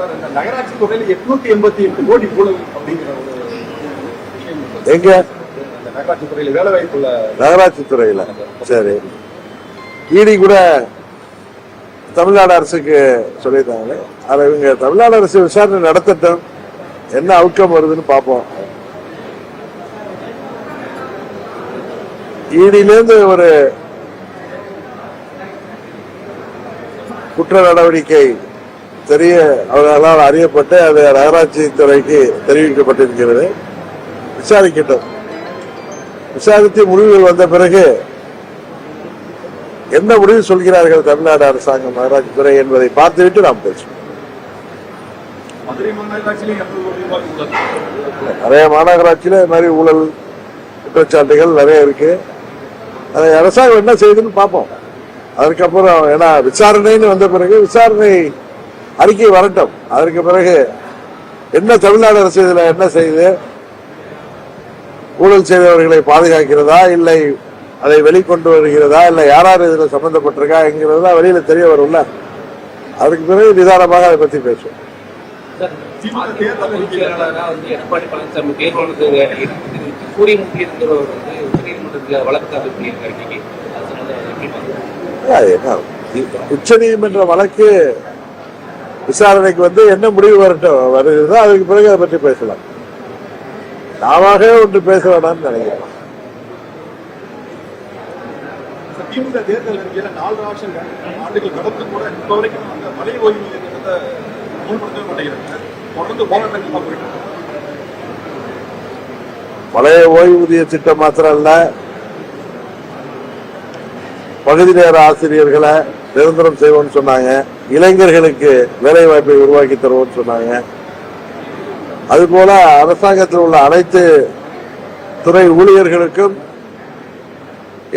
Sir இந்த நகராட்சி துறையில எட்நூத்தி எண்பத்தி எட்டு கோடி ஊழல் அப்படிங்கிற ஒரு. எங்க? நகராட்சி துறையில வேலை வாய்ப்புள்ள நகராட்சி துறையில. சரி. இடி கூட தமிழ்நாடு அரசுக்கு சொல்லியிருந்தாங்க அதை இவங்க தமிழ்நாடு அரசு விசாரணை நடத்தட்டும். என்ன அவுட்கம் வருதுன்னு பார்ப்போம். இடியிலேருந்து ஒரு குற்ற நடவடிக்கை தெரிய அவர்களால் அறியப்பட்டு அது நகராட்சி துறைக்கு தெரிவிக்கப்பட்டிருக்கிறது. விசாரிக்கட்டும். விசாரித்து முடிவுகள் வந்த பிறகு என்ன முடிவு சொல்கிறார்கள் தமிழ்நாடு அரசாங்கம் நகராட்சி துறை என்பதை பார்த்துவிட்டு நாம் பேசுவோம். நிறைய மாநகராட்சியில மாதிரி ஊழல் குற்றச்சாட்டுகள் நிறைய இருக்கு. அதை அரசாங்கம் என்ன செய்யுதுன்னு பார்ப்போம். அதுக்கப்புறம் ஏன்னா விசாரணைன்னு வந்த பிறகு விசாரணை அறிக்கை வரட்டும். அதற்கு பிறகு என்ன தமிழ்நாடு அரசு இதுல என்ன செய்யுது ஊழல் செய்தவர்களை பாதுகாக்கிறதா? இல்லை அதை வெளிக்கொண்டு வருகிறதா? இல்லை யார் யார் இதுல சம்பந்தப்பட்டிருக்கா? என்கிறதா வெளியில தெரிய வரும்ல. அதுக்கு பிறகு நிதானமாக அதை பத்தி பேசுவோம். வந்து எடப்பாடி பழனிசாமி உச்ச நீதிமன்ற வழக்கு விசாரணைக்கு வந்து என்ன முடிவு வரட்டும் வருகிறதோ அதுக்கு பிறகு அதை பற்றி பேசலாம். நாமவே ஒன்று பேச வேணாம்னு நினைக்கிறேன் திமுக தேர்தல் அறிக்கையில நாலு வருஷம் ஆண்டுகள் கடந்து கூட இப்ப வரைக்கும் அந்த பழைய ஓய்வூதிய திட்டத்தை அமல்படுத்தவே மாட்டேங்கிறாங்க. தொடர்ந்து போராட்டங்கள் போயிட்டு இருக்கு. பழைய ஓய்வூதிய திட்டம் மாத்திரம் இல்ல பகுதி நேர ஆசிரியர்களை நிரந்தரம் செய்வோம்னு சொன்னாங்க. இளைஞர்களுக்கு வேலை வாய்ப்பை உருவாக்கி தருவோம்னு சொன்னாங்க. அதுபோல அரசாங்கத்தில் உள்ள அனைத்து துறை ஊழியர்களுக்கும்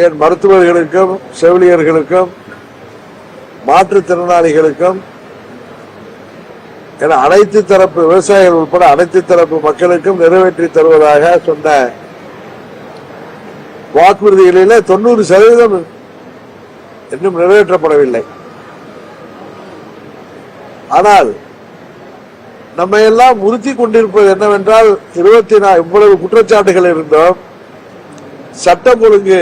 ஏன் மருத்துவர்களுக்கும் செவிலியர்களுக்கும் மாற்றுத்திறனாளிகளுக்கும் என அனைத்து தரப்பு விவசாயிகள் உட்பட அனைத்து தரப்பு மக்களுக்கும் நிறைவேற்றி தருவதாக சொன்ன வாக்குறுதிகளில் தொண்ணூறு சதவீதம் இன்னும் நிறைவேற்றப்படவில்லை. ஆனால் நம்ம எல்லாம் உறுத்தி கொண்டிருப்பது என்னவென்றால் இருபத்தி நாலு இவ்வளவு குற்றச்சாட்டுகள் இருந்தோம். சட்டம் ஒழுங்கு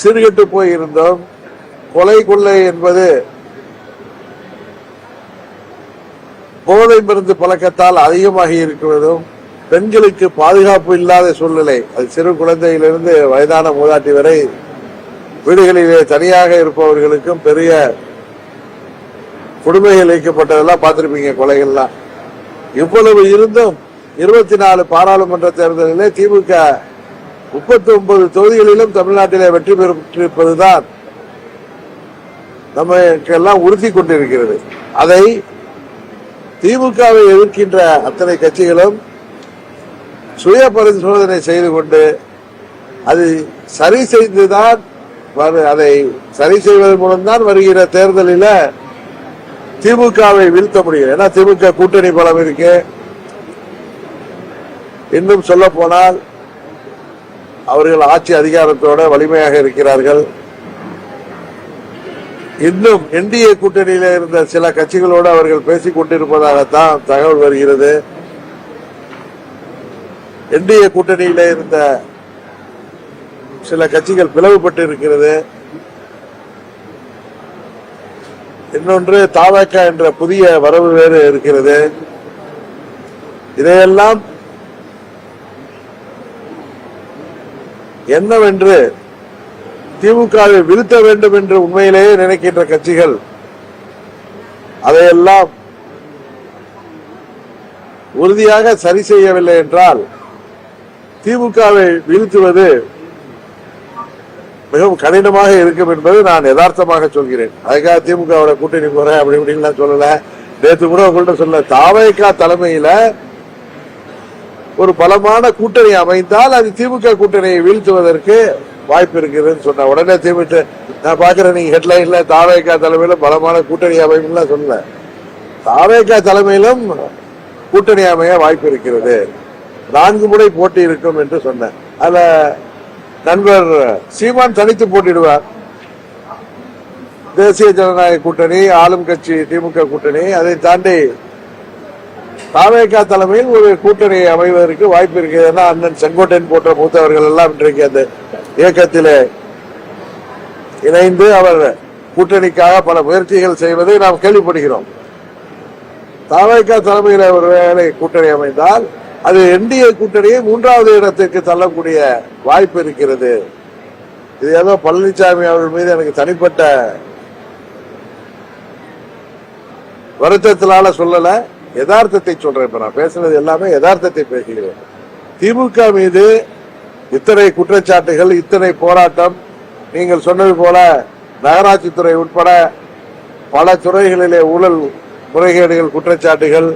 சீர்கெட்டு போயிருந்தோம். கொலை கொள்ளை என்பது போதை மருந்து பழக்கத்தால் அதிகமாகி இருக்கிறதும் பெண்களுக்கு பாதுகாப்பு இல்லாத சூழ்நிலை. அது சிறு குழந்தையிலிருந்து வயதான மூதாட்டி வரை வீடுகளிலே தனியாக இருப்பவர்களுக்கும் பெரிய கொடுமைகள் வைக்கப்பட்டதெல்லாம் பார்த்திருப்பீங்க கொலைகள்லாம். இவ்வளவு இருந்தும் இருபத்தி நாலு பாராளுமன்ற தேர்தலிலே திமுக முப்பத்தி ஒன்பது தொகுதிகளிலும் தமிழ்நாட்டிலே வெற்றி பெற்றிருப்பதுதான் நமக்கெல்லாம் உறுதி கொண்டிருக்கிறது. அதை திமுகவை எதிர்க்கின்ற அத்தனை கட்சிகளும் சுய பரிசோதனை செய்து கொண்டு அது சரி செய்துதான் அதை சரி செய்வதன் மூலம்தான் வருகிற தேர்தலில் திமுகவை வீழ்த்த முடியும். ஏன்னா திமுக கூட்டணி பலம் இருக்கு. இன்னும் சொல்ல போனால் அவர்கள் ஆட்சி அதிகாரத்தோட வலிமையாக இருக்கிறார்கள். இன்னும் என்டிஏ கூட்டணியில இருந்த சில கட்சிகளோடு அவர்கள் பேசிக் கொண்டிருப்பதாகத்தான் தகவல் வருகிறது. என்டிஏ கூட்டணியில இருந்த சில கட்சிகள் பிளவுபட்டு இருக்கிறது. இன்னொன்று தாவக என்ற புதிய வரவு வேறு இருக்கிறது. இதையெல்லாம் என்னவென்று திமுகவை வீழ்த்த வேண்டும் என்று உண்மையிலேயே நினைக்கின்ற கட்சிகள் அதையெல்லாம் உறுதியாக சரி செய்யவில்லை என்றால் திமுகவை வீழ்த்துவது மிகவும் கடினமாக இருக்கும் என்பது நான் யதார்த்தமாக சொல்கிறேன். அதுக்காக திமுகவோட கூட்டணி போறேன் அப்படி இப்படின்லாம் சொல்லல. நேற்று கூட உங்கள்கிட்ட சொல்ல தாவேகா தலைமையில ஒரு பலமான கூட்டணி அமைந்தால் அது திமுக கூட்டணியை வீழ்த்துவதற்கு வாய்ப்பு இருக்குதுன்னு சொன்ன. உடனே திமுக நான் பாக்குறேன் நீங்க ஹெட்லைன்ல தாவேக்கா தலைமையில பலமான கூட்டணி அமைப்புலாம் சொல்லல. தாவேக்கா தலைமையிலும் கூட்டணி அமைய வாய்ப்பு இருக்கிறது. நான்கு முறை போட்டி இருக்கும் என்று சொன்னேன். அதுல நண்பர் சீமான் தனித்து போட்டிடுவார் தேசிய ஜனநாயக கூட்டணி ஆளும் கட்சி திமுக கூட்டணி. அதை தாண்டி தாவேகா தலைமையில் ஒரு கூட்டணி அமைவதற்கு வாய்ப்பு இருக்கிறதுனா அண்ணன் செங்கோட்டையன் போன்ற மூத்தவர்கள் எல்லாம் இன்றைக்கு அந்த இயக்கத்திலே இணைந்து அவர் கூட்டணிக்காக பல முயற்சிகள் செய்வதை நாம் கேள்விப்படுகிறோம். தாவேகா தலைமையில் ஒரு வேலை கூட்டணி அமைந்தால் அது என்டிஏ கூட்டணியை மூன்றாவது இடத்திற்கு தள்ளக்கூடிய வாய்ப்பு இருக்கிறது. இது ஏதோ பழனிசாமி அவர்கள் மீது எனக்கு தனிப்பட்ட வருத்தத்தினால சொல்லல. யதார்த்தத்தை சொல்றேன். இப்ப நான் பேசுனது எல்லாமே யதார்த்தத்தை பேசுகிறேன். திமுக மீது இத்தனை குற்றச்சாட்டுகள் இத்தனை போராட்டம். நீங்கள் சொன்னது போல நகராட்சித்துறை உட்பட பல துறைகளிலே ஊழல் முறைகேடுகள் குற்றச்சாட்டுகள்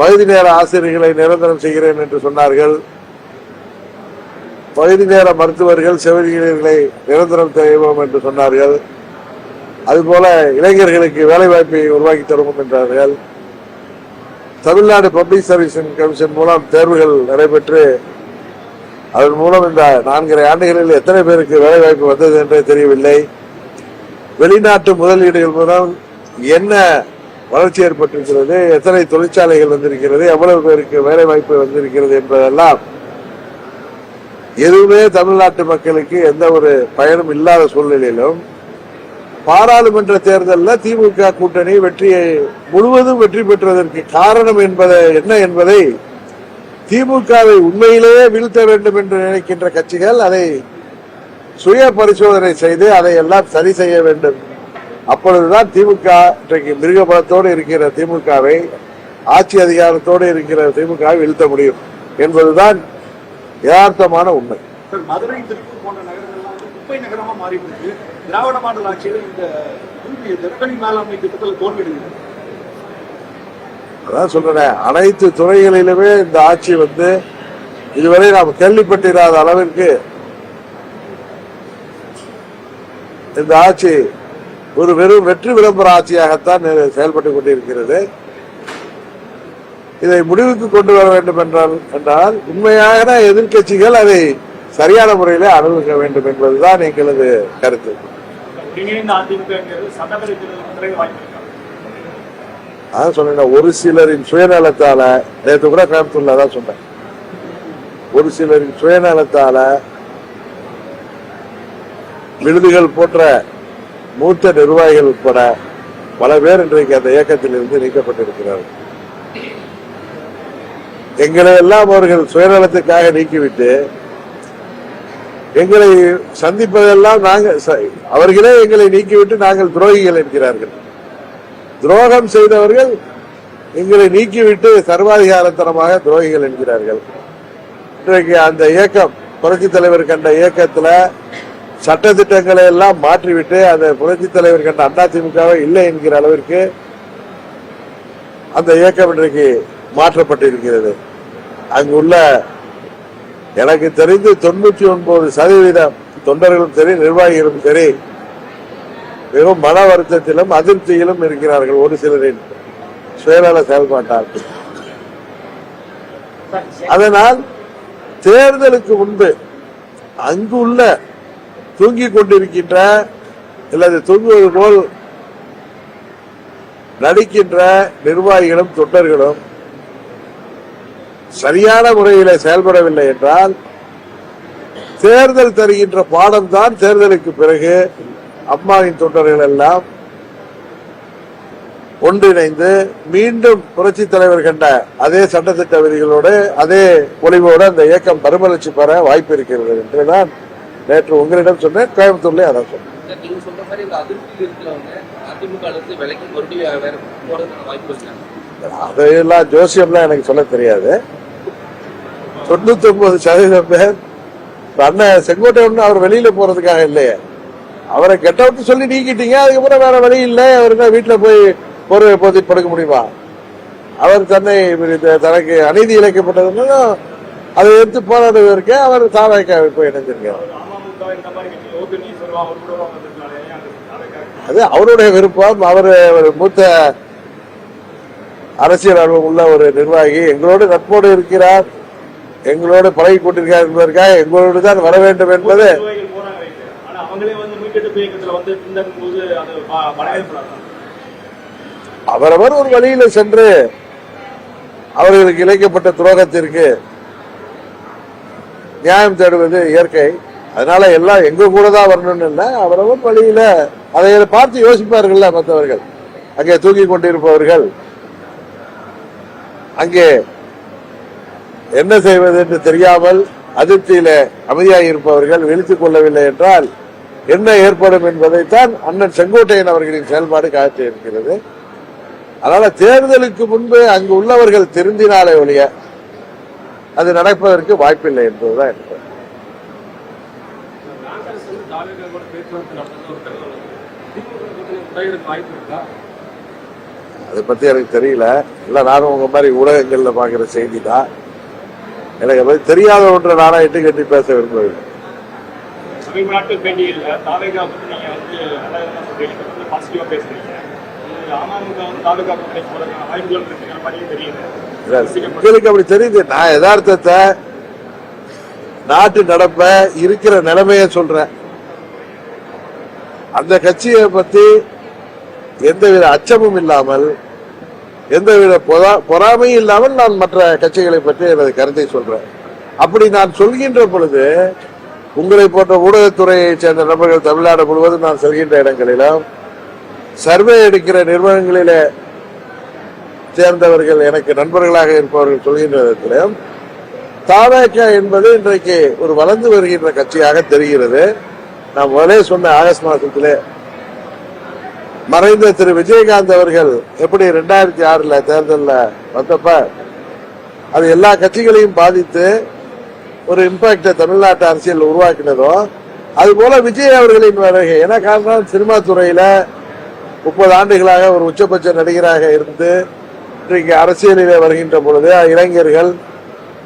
பகுதி நேர ஆசிரியர்களை நிரந்தரம் செய்கிறேன் என்று சொன்னார்கள். பகுதி நேர மருத்துவர்கள் செவிலியர்களை நிரந்தரம் செய்வோம் என்று சொன்னார்கள். அதுபோல இளைஞர்களுக்கு வேலைவாய்ப்பை உருவாக்கி தருவோம் என்றார்கள். தமிழ்நாடு பப்ளிக் சர்வீஸ் கமிஷன் மூலம் தேர்வுகள் நடைபெற்று அதன் மூலம் இந்த நான்கரை ஆண்டுகளில் எத்தனை பேருக்கு வேலைவாய்ப்பு வந்தது என்றே தெரியவில்லை. வெளிநாட்டு முதலீடுகள் மூலம் என்ன வளர்ச்சி ஏற்பட்டிருக்கிறது எத்தனை தொழிற்சாலைகள் வந்திருக்கிறது எவ்வளவு பேருக்கு வேலை வாய்ப்பு வந்திருக்கிறது என்பதெல்லாம் எதுவுமே தமிழ்நாட்டு மக்களுக்கு எந்த ஒரு பயனும் இல்லாத சூழ்நிலையிலும் பாராளுமன்ற தேர்தலில் திமுக கூட்டணி வெற்றியை முழுவதும் வெற்றி பெற்றதற்கு காரணம் என்பதை என்ன என்பதை திமுகவை உண்மையிலேயே வீழ்த்த வேண்டும் என்று நினைக்கின்ற கட்சிகள் அதை சுய பரிசோதனை செய்து அதை எல்லாம் சரி செய்ய வேண்டும். அப்பொழுதுதான் திமுக இன்றைக்கு மிருகபலத்தோடு இருக்கிற திமுகவை ஆட்சி அதிகாரத்தோடு இருக்கிற திமுகவை வீழ்த்த முடியும் என்பதுதான் யதார்த்தமான உண்மை. சார் மதுரை திருப்பூர் போன்ற நகரங்கள்லாம் வந்து குப்பை நகரமா மாறிட்டு இருக்கு திராவிட மாடல் ஆட்சியில இந்த திருப்பி நெருக்கடி மேலாண்மை திட்டத்தில் தோல்வியடைகிறது அதான் சொல்றேன் அனைத்து துறைகளிலுமே இந்த ஆட்சி வந்து இதுவரை நாம் கேள்விப்பட்டிராத அளவிற்கு இந்த ஆட்சி ஒரு வெறும் வெற்றி விளம்பர ஆட்சியாகத்தான் செயல்பட்டுக் கொண்டிருக்கிறது. இதை முடிவுக்கு கொண்டு வர வேண்டும் என்றால் என்றால் உண்மையான எதிர்க்கட்சிகள் அதை சரியான முறையிலே அனுபவிக்க வேண்டும் என்பதுதான் எங்களது கருத்து. அதான் சொன்னேன் ஒரு சிலரின் சுயநலத்தால நேற்று கூட கோயம்புத்தூர்ல தான் சொன்னேன். ஒரு சிலரின் சுயநலத்தால விருதுகள் போன்ற மூத்த நிர்வாகிகள் உட்பட பல பேர் இன்றைக்கு அந்த இயக்கத்தில் இருந்து நீக்கப்பட்டிருக்கிறார்கள். எங்களை எல்லாம் அவர்கள் சுயநலத்துக்காக நீக்கிவிட்டு எங்களை சந்திப்பதெல்லாம் நாங்கள் அவர்களே எங்களை நீக்கிவிட்டு நாங்கள் துரோகிகள் என்கிறார்கள். துரோகம் செய்தவர்கள் எங்களை நீக்கிவிட்டு சர்வாதிகாரத்தனமாக துரோகிகள் என்கிறார்கள். இன்றைக்கு அந்த இயக்கம் புரட்சி தலைவர் கண்ட இயக்கத்துல சட்டத்திட்டங்களை எல்லாம் மாற்றிவிட்டு அந்த புரட்சி தலைவர் கண்ட அண்ணா திமுகவை இல்லை என்கிற அளவிற்கு அந்த இயக்கம் இன்றைக்கு மாற்றப்பட்டிருக்கிறது. அங்குள்ள எனக்கு தெரிந்து தொண்ணூற்றி ஒன்பது சதவீதம் தொண்டர்களும் சரி நிர்வாகிகளும் சரி மிகவும் மன வருத்தத்திலும் அதிருப்தியிலும் இருக்கிறார்கள் ஒரு சிலரின் சுயநல செயல்பாட்டால். அதனால் தேர்தலுக்கு முன்பு அங்கு உள்ள தூங்கிக் கொண்டிருக்கின்ற அல்லது தூங்குவது போல் நடிக்கின்ற நிர்வாகிகளும் தொண்டர்களும் சரியான முறையில் செயல்படவில்லை என்றால் தேர்தல் தருகின்ற பாடம் தான் தேர்தலுக்கு பிறகு அம்மாவின் தொண்டர்கள் எல்லாம் ஒன்றிணைந்து மீண்டும் புரட்சி தலைவர் கண்ட அதே சட்டத்திட்ட விதிகளோடு அதே பொலிவோடு அந்த இயக்கம் மறுமலர்ச்சி பெற வாய்ப்பு இருக்கிறது என்று நான் நேற்று உங்களிடம் சொன்னேன் கோயம்புத்தூர்லயே அதான் சொன்னேன். சார், நீங்க சொல்ற மாதிரி இந்த அதிருப்தியில் இருக்கிறவங்க அதிமுக இருந்து விலைக்கு மறுபடியும் வேற போறதுக்கான வாய்ப்பு இருக்காங்க அதையெல்லாம் ஜோசியம்லாம் எனக்கு சொல்ல தெரியாது. தொண்ணூத்தி ஒன்பது சதவீதம் பேர் அண்ணன் செங்கோட்டையன் அவர் வெளியில போறதுக்காக இல்லையே. அவரை கெட்ட விட்டு சொல்லி நீக்கிட்டீங்க அதுக்கப்புறம் வேற வழி இல்லை அவருக்கு வீட்டுல போய் ஒரு போதி படுக்க முடியுமா? அவர் தன்னை தனக்கு அநீதி இழைக்கப்பட்டதுன்னு அதை எடுத்து போராடுவதற்கு அவர் தாவாய்க்கா போய் இணைஞ்சிருக்கார் அது அவருடைய விருப்பம். அவர் ஒரு மூத்த அரசியல் அனுபவம் உள்ள ஒரு நிர்வாகி. எங்களோடு நட்போடு இருக்கிறார். எங்களோடு பழகி கொண்டிருக்கிறார் என்பதற்காக எங்களோடு தான் வர வேண்டும் என்பது அவரவர் ஒரு வழியில சென்று அவர்களுக்கு இழைக்கப்பட்ட துரோகத்திற்கு நியாயம் தேடுவது இயற்கை. அதனால எல்லாம் எங்க கூட தான் வரணும்னு இல்லை. அவரவர் வழியில அதை பார்த்து யோசிப்பார்கள்ல மற்றவர்கள். அங்கே தூக்கி கொண்டிருப்பவர்கள். அங்கே என்ன செய்வது என்று தெரியாமல் அதிருப்தியில அமைதியாக இருப்பவர்கள் விழித்துக் கொள்ளவில்லை என்றால் என்ன ஏற்படும் என்பதைத்தான் அண்ணன் செங்கோட்டையன் அவர்களின் செயல்பாடு காட்டி இருக்கிறது அதனால தேர்தலுக்கு முன்பு அங்கு உள்ளவர்கள் திருந்தினாலே ஒழிய அது நடப்பதற்கு வாய்ப்பில்லை என்பதுதான் எனக்கு தாவேகா கூட பேச்சுவார்த்தை நடத்துறது ஒரு தகவல் திமுக கூட்டணி உடையிறதுக்கு வாய்ப்பு இருக்கா? அதை பத்தி எனக்கு தெரியல. இல்ல நானும் உங்க மாதிரி ஊடகங்கள்ல பாக்குற செய்தி தான் எனக்கு பத்தி தெரியாத ஒன்றை நானா இட்டு கட்டி பேச விரும்பவில்லை. உங்களுக்கு அப்படி தெரியுது. நான் யதார்த்தத்தை நாட்டு நடப்ப இருக்கிற நிலைமைய சொல்றேன். அந்த கட்சியை பத்தி எந்தவித அச்சமும் இல்லாமல் எந்தவித பொறா- பொறாமையும் இல்லாமல் நான் மற்ற கட்சிகளை பற்றி எனது கருத்தை சொல்றேன். அப்படி நான் சொல்கின்ற பொழுது உங்களை போன்ற ஊடகத்துறையைச் சேர்ந்த நபர்கள் தமிழ்நாடு முழுவதும் நான் செல்கின்ற இடங்களிலும் சர்வே எடுக்கிற நிறுவனங்களிலே சேர்ந்தவர்கள் எனக்கு நண்பர்களாக இருப்பவர்கள் சொல்கின்ற விதத்திலும் தாவேக என்பது இன்றைக்கு ஒரு வளர்ந்து வருகின்ற கட்சியாக தெரிகிறது. நான் முதலே சொன்ன ஆகஸ்ட் மாசத்திலே மறைந்த திரு விஜயகாந்த் அவர்கள் எப்படி ரெண்டாயிரத்தி ஆறுல தேர்தலில் வந்தப்ப அது எல்லா கட்சிகளையும் பாதித்து ஒரு இம்பாக்டை தமிழ்நாட்டு அரசியல் உருவாக்கினதோ அது போல விஜய் அவர்களின் வருகை. என்ன காரணம்? சினிமா துறையில முப்பது ஆண்டுகளாக ஒரு உச்சபட்ச நடிகராக இருந்து இன்றைக்கு அரசியலிலே வருகின்ற பொழுது இளைஞர்கள்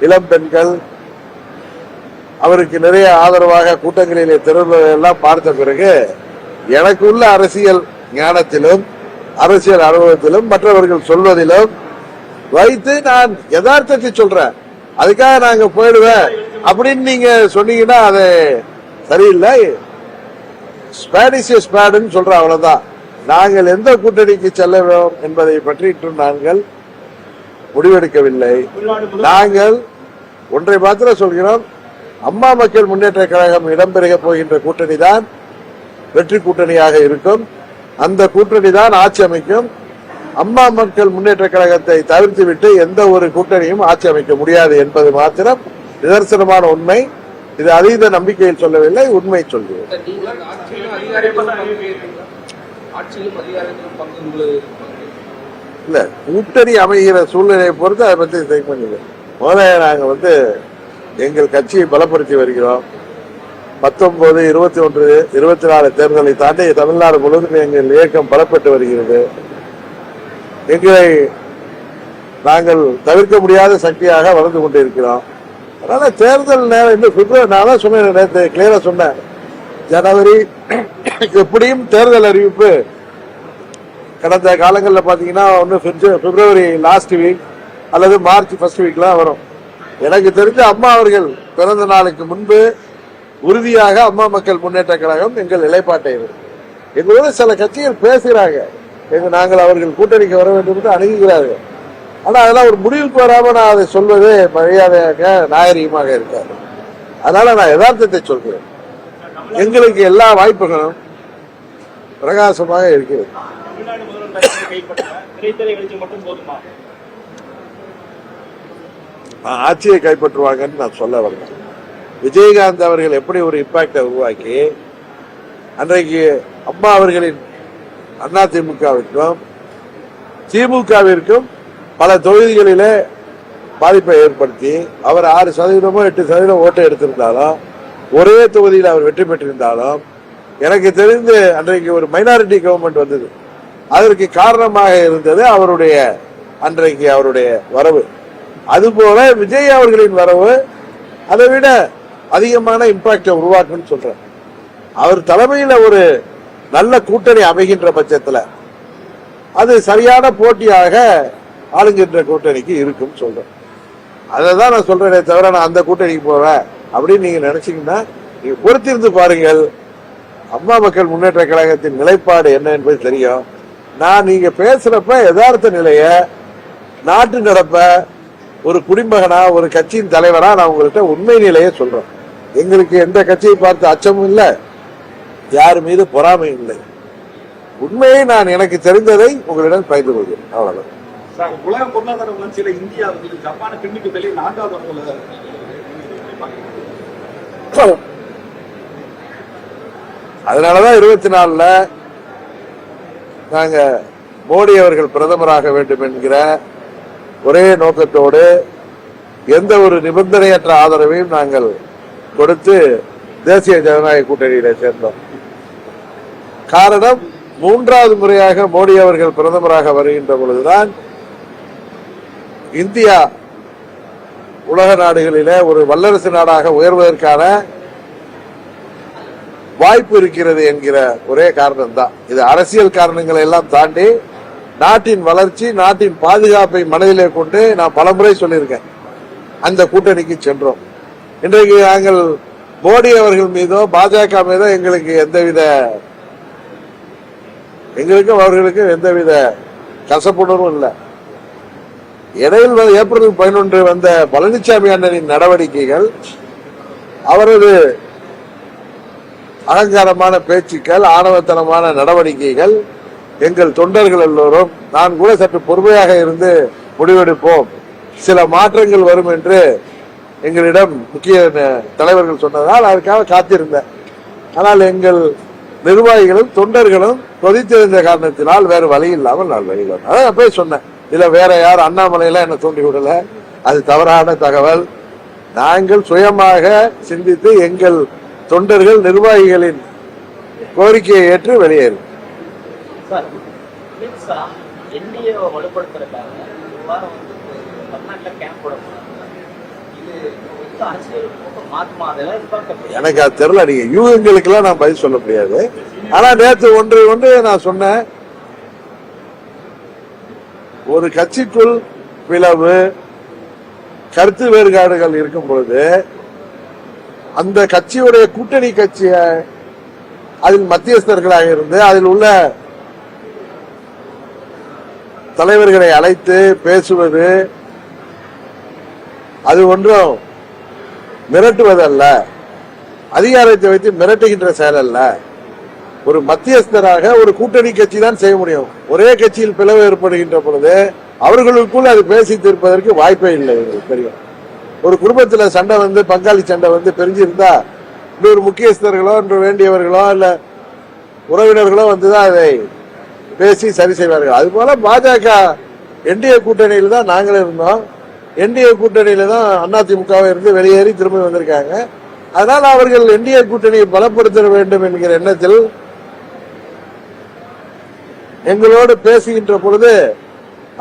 இளம் பெண்கள் அவருக்கு நிறைய ஆதரவாக கூட்டங்களிலே எல்லாம் பார்த்த பிறகு எனக்கு உள்ள அரசியல் ஞானத்திலும் அரசியல் அனுபவத்திலும் மற்றவர்கள் சொல்வதிலும் வைத்து நான் யதார்த்தத்தை சொல்றேன். அதுக்காக நாங்க போயிடுவேன் அப்படின்னு நீங்க சொன்னீங்கன்னா அது சரியில்லை. ஸ்பாடிஷ் ஸ்பாடுன்னு சொல்றோம் அவ்வளவுதான். நாங்கள் எந்த கூட்டணிக்கு செல்ல வேண்டும் என்பதை பற்றி நாங்கள் முடிவெடுக்கவில்லை. நாங்கள் ஒன்றை மாத்திரம் சொல்கிறோம் அம்மா மக்கள் முன்னேற்ற கழகம் இடம்பெறுக போகின்ற கூட்டணி தான் வெற்றி கூட்டணியாக இருக்கும். அந்த கூட்டணி தான் ஆட்சி அமைக்கும். அம்மா மக்கள் முன்னேற்ற கழகத்தை தவிர்த்து விட்டு எந்த ஒரு கூட்டணியும் ஆட்சி அமைக்க முடியாது என்பது மாத்திரம் நிதர்சனமான உண்மை. இது அதீத நம்பிக்கையில் சொல்லவில்லை உண்மை சொல்கிறேன். இல்ல கூட்டணி அமைகிற சூழ்நிலையை பொறுத்து அதை பத்தி முதல்ல நாங்க வந்து எங்கள் கட்சியை பலப்படுத்தி வருகிறோம். பத்தொன்பது இருபத்தி ஒன்று இருபத்தி நாலு தேர்தலை தாண்டி தமிழ்நாடு முழுவதும் எங்கள் இயக்கம் பலப்பட்டு வருகிறது. எங்களை நாங்கள் தவிர்க்க முடியாத சக்தியாக வளர்ந்து கொண்டிருக்கிறோம். அதனால தேர்தல் நேரம் இன்னும் பிப்ரவரி நான் தான் சொன்னேன் நேற்று கிளியரா சொன்னேன். ஜனவரி எப்படியும் தேர்தல் அறிவிப்பு கடந்த காலங்களில் பார்த்தீங்கன்னா ஒன்று பிப்ரவரி லாஸ்ட் வீக் அல்லது மார்ச் ஃபர்ஸ்ட் வீக்லாம் வரும். எனக்கு தெரிஞ்ச அம்மா அவர்கள் பிறந்த நாளுக்கு முன்பு உறுதியாக அம்மா மக்கள் முன்னேற்ற கழகம் எங்கள் நிலைப்பாட்டை எங்களோட சில கட்சிகள் பேசுகிறாங்க. எங்க நாங்கள் அவர்கள் கூட்டணிக்கு வர வேண்டும் என்று அணுகுகிறார்கள். ஆனால் அதெல்லாம் ஒரு முடிவுக்கு வராமல் நான் அதை சொல்வது மரியாதையாக நாகரிகமாக இருக்காது. அதனால நான் யதார்த்தத்தை சொல்கிறேன். எங்களுக்கு எல்லா வாய்ப்புகளும் பிரகாசமாக இருக்கிறது. ஆட்சியை கைப்பற்றுவாங்கன்னு நான் சொல்ல வரேன். விஜயகாந்த் அவர்கள் எப்படி ஒரு இம்பாக்டை உருவாக்கி அன்றைக்கு அம்மா அவர்களின் அண்ணா திமுகவிற்கும் திமுகவிற்கும் பல தொகுதிகளிலே பாதிப்பை ஏற்படுத்தி அவர் ஆறு சதவீதமோ எட்டு சதவீதம் ஓட்டை எடுத்திருந்தாலும் ஒரே தொகுதியில் அவர் வெற்றி பெற்றிருந்தாலும் எனக்கு தெரிந்து அன்றைக்கு ஒரு மைனாரிட்டி கவர்மெண்ட் வந்தது. அதற்கு காரணமாக இருந்தது அவருடைய அன்றைக்கு அவருடைய வரவு. அதுபோல விஜய் அவர்களின் வரவு அதை விட அதிகமான இம்பாக்டை உருவாக்குன்னு சொல்றேன். அவர் தலைமையில் ஒரு நல்ல கூட்டணி அமைகின்ற பட்சத்தில் அது சரியான போட்டியாக ஆளுங்கின்ற கூட்டணிக்கு இருக்கும் சொல்றேன். அதை தான் நான் சொல்றேனே தவிர நான் அந்த கூட்டணிக்கு போவேன் அப்படின்னு நீங்க நினைச்சீங்கன்னா நீங்க பொறுத்திருந்து பாருங்கள். அம்மா மக்கள் முன்னேற்ற கழகத்தின் நிலைப்பாடு என்ன என்பது தெரியும். நான் நீங்க பேசுறப்ப யதார்த்த நிலைய நாட்டு நடப்ப ஒரு குடிமகனா ஒரு கட்சியின் தலைவரா நான் உங்கள்கிட்ட உண்மை நிலையை சொல்றேன். எங்களுக்கு எந்த கட்சியை பார்த்து அச்சமும் இல்லை யார் மீது பொறாமை இல்லை. உண்மையை நான் எனக்கு தெரிந்ததை உங்களிடம் பகிர்ந்து கொள்கிறேன். அவ்வளவுதான். சார் உலக பொருளாதார வளர்ச்சியில இந்தியா வந்து ஜப்பானை பின்னுக்கு தள்ளி நான்காவது இடத்துல அதனாலதான் இருபத்தி நாலுல நாங்க மோடி அவர்கள் பிரதமராக வேண்டும் என்கிற ஒரே நோக்கத்தோடு எந்த ஒரு நிபந்தனையற்ற ஆதரவையும் நாங்கள் கொடுத்து தேசிய ஜனநாயக கூட்டணியில சேர்ந்தோம். காரணம் மூன்றாவது முறையாக மோடி அவர்கள் பிரதமராக வருகின்ற பொழுதுதான் இந்தியா உலக நாடுகளிலே ஒரு வல்லரசு நாடாக உயர்வதற்கான வாய்ப்பு இருக்கிறது என்கிற ஒரே காரணம் தான் இது அரசியல் காரணங்களை எல்லாம் தாண்டி நாட்டின் வளர்ச்சி நாட்டின் பாதுகாப்பை மனதிலே கொண்டு நான் பலமுறை சொல்லியிருக்கேன். அந்த கூட்டணிக்கு சென்றோம். இன்றைக்கு நாங்கள் மோடி அவர்கள் மீதோ பாஜக மீதோ எங்களுக்கு எந்தவித எங்களுக்கும் அவர்களுக்கும் எந்தவித கசப்புணர்வும் இல்லை. இடையில் ஏப்ரல் பதினொன்று வந்த பழனிசாமி அண்ணனின் நடவடிக்கைகள் அவரது அலங்காரமான பேச்சுக்கள் ஆணவத்தனமான நடவடிக்கைகள் எங்கள் தொண்டர்கள் எல்லோரும் நான் கூட சற்று பொறுமையாக இருந்து முடிவெடுப்போம். சில மாற்றங்கள் வரும் என்று எங்களிடம் முக்கிய தலைவர்கள் சொன்னதால் அதற்காக காத்திருந்தேன். ஆனால் எங்கள் நிர்வாகிகளும் தொண்டர்களும் கொதித்திருந்த காரணத்தினால் வேறு வழி இல்லாமல் நான் வெளியில் அதான் நான் போய் சொன்னேன். இதுல வேற யார் அண்ணாமலையெல்லாம் என்ன தூண்டி விடல அது தவறான தகவல். நாங்கள் சுயமாக சிந்தித்து எங்கள் தொண்டர்கள் நிர்வாகிகளின் கோரிக்கையை ஏற்று வெளியேறும் சார் வலுப்படுத்துறதுக்காக வாரம் வந்து தமிழ்நாட்டில் கேம்ப் போட எனக்கு அது தெரியல. நீங்க யூகங்களுக்கெல்லாம் நான் பதில் சொல்ல முடியாது. ஆனா நேற்று ஒன்று ஒன்று நான் சொன்னேன். ஒரு கட்சிக்குள் பிளவு கருத்து வேறுபாடுகள் இருக்கும் பொழுது அந்த கட்சியுடைய கூட்டணி கட்சிய அதில் மத்தியஸ்தர்களாக இருந்து அதில் உள்ள தலைவர்களை அழைத்து பேசுவது அது ஒன்றும் மிரட்டுவதல்ல. அதிகாரத்தை வைத்து மிரட்டுகின்ற செயல் அல்ல ஒரு மத்தியஸ்தராக ஒரு கூட்டணி கட்சி தான் செய்ய முடியும். ஒரே கட்சியில் பிளவு ஏற்படுகின்ற பொழுது அவர்களுக்குள் அது பேசி தீர்ப்பதற்கு வாய்ப்பே இல்லை தெரியும். ஒரு குடும்பத்தில் சண்டை வந்து பங்காளி சண்டை வந்து பிரிஞ்சிருந்தா இன்னொரு முக்கியஸ்தர்களோ இன்று வேண்டியவர்களோ இல்ல உறவினர்களோ வந்துதான் அதை பேசி சரி செய்வார்கள். அது போல பாஜக என்டிஏ கூட்டணியில் தான் நாங்கள் இருந்தோம். என்டிஏ கூட்டணியில தான் அதிமுகவை இருந்து வெளியேறி திரும்பி வந்திருக்காங்க. அதனால் அவர்கள் என்டிஏ கூட்டணியை பலப்படுத்த வேண்டும் என்கிற எண்ணத்தில் எங்களோடு பேசுகின்ற பொழுது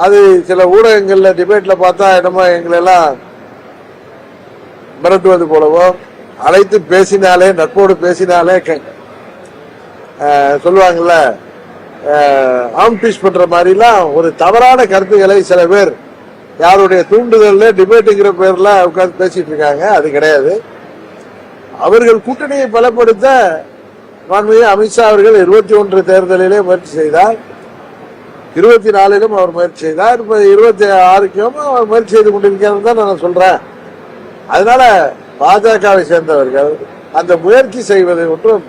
அது சில ஊடகங்கள்ல டிபேட்ல பார்த்தா என்னமோ எங்களை எல்லாம் மிரட்டுவது போலவோ அழைத்து பேசினாலே நட்போடு பேசினாலே சொல்லுவாங்கல்ல அஹ், சொல்லுவாங்கல்ல பண்ற மாதிரிலாம் ஒரு தவறான கருத்துக்களை சில பேர் யாருடைய தூண்டுதல்ல டிபேட்டுங்கிற பேர்ல உட்கார்ந்து பேசிட்டு இருக்காங்க. அது கிடையாது. அவர்கள் கூட்டணியை பலப்படுத்த மாண்புமிகு அமித்ஷா அவர்கள் இருபத்தி ஒன்று தேர்தலிலே முயற்சி செய்தார். இருபத்தி நாலிலும் அவர் முயற்சி செய்தார். இப்ப இருபத்தி ஆறுக்கும் அவர் முயற்சி செய்து கொண்டிருக்கிறார் தான் நான் சொல்றேன். அதனால பாஜகவை சேர்ந்தவர்கள் அந்த முயற்சி செய்வது ஒன்றும்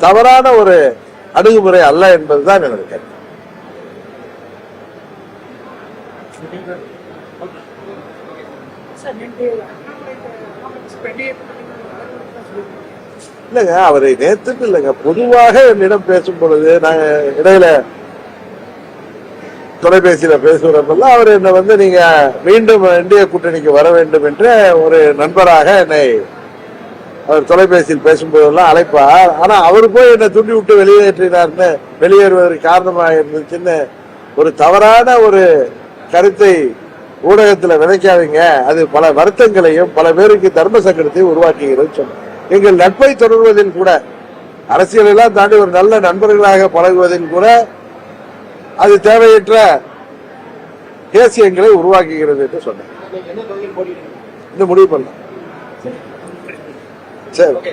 தவறான ஒரு அணுகுமுறை அல்ல என்பதுதான் எனது கருத்து. இல்லைங்க அவரை நேத்துட்டு இல்லைங்க பொதுவாக என்னிடம் பேசும் பொழுது நாங்க இடையில தொலைபேசியில பேசுகிறப்பெல்லாம் அவர் என்னை வந்து நீங்க மீண்டும் இந்திய கூட்டணிக்கு வர வேண்டும் என்று ஒரு நண்பராக என்னை அவர் தொலைபேசியில் பேசும்போதெல்லாம் அழைப்பார். ஆனா அவர் போய் என்னை துண்டி விட்டு வெளியேற்றினார்னு வெளியேறுவதற்கு காரணமாக இருந்துச்சுன்னு ஒரு தவறான ஒரு கருத்தை ஊடகத்துல விதைக்காதீங்க. அது பல வருத்தங்களையும் பல பேருக்கு தர்ம சங்கடத்தையும் உருவாக்குகிறது சொன்னார். எங்கள் நட்பை தொடர்வதில் கூட அரசியல் எல்லாம் தாண்டி ஒரு நல்ல நண்பர்களாக பழகுவதில் கூட அது தேவையற்ற தேசியங்களை உருவாக்குகிறது என்று சொன்னேன் இன்னும் முடிவு பண்ணலாம். சரி ஓகே